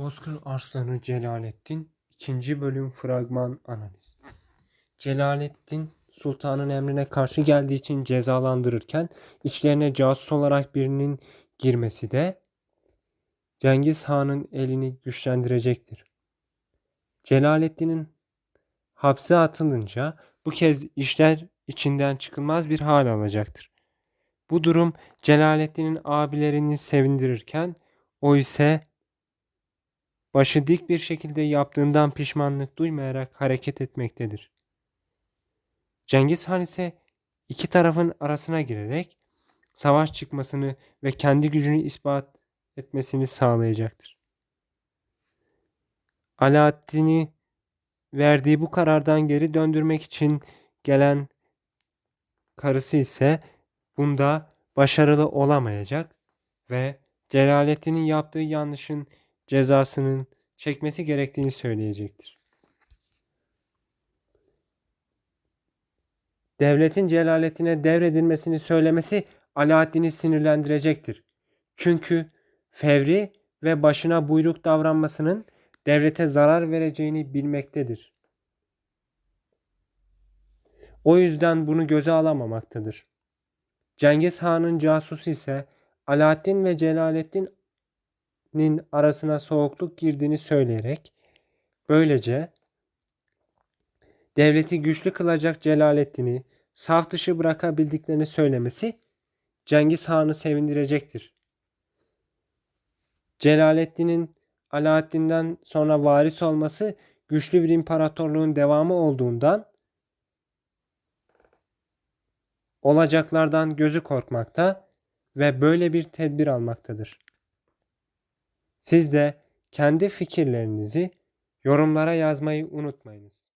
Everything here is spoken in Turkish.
Bozkır Arslanı Celalettin 2. Bölüm Fragman Analiz Celalettin sultanın emrine karşı geldiği için cezalandırırken içlerine casus olarak birinin girmesi de Cengiz Han'ın elini güçlendirecektir. Celalettin'in hapse atılınca bu kez işler içinden çıkılmaz bir hal alacaktır. Bu durum Celalettin'in abilerini sevindirirken o ise başı dik bir şekilde yaptığından pişmanlık duymayarak hareket etmektedir. Cengiz Han ise iki tarafın arasına girerek savaş çıkmasını ve kendi gücünü ispat etmesini sağlayacaktır. Alaaddin'i verdiği bu karardan geri döndürmek için gelen karısı ise bunda başarılı olamayacak ve Celalettin'in yaptığı yanlışın cezasının çekmesi gerektiğini söyleyecektir. Devletin Celalettin'e devredilmesini söylemesi Alaaddin'i sinirlendirecektir. Çünkü fevri ve başına buyruk davranmasının devlete zarar vereceğini bilmektedir. O yüzden bunu göze alamamaktadır. Cengiz Han'ın casusu ise Alaaddin ve Celalettin'in arasına soğukluk girdiğini söyleyerek böylece devleti güçlü kılacak Celalettin'i saf dışı bırakabildiklerini söylemesi Cengiz Han'ı sevindirecektir. Celalettin'in Alaaddin'den sonra varis olması güçlü bir imparatorluğun devamı olduğundan olacaklardan gözü korkmakta ve böyle bir tedbir almaktadır. Siz de kendi fikirlerinizi yorumlara yazmayı unutmayınız.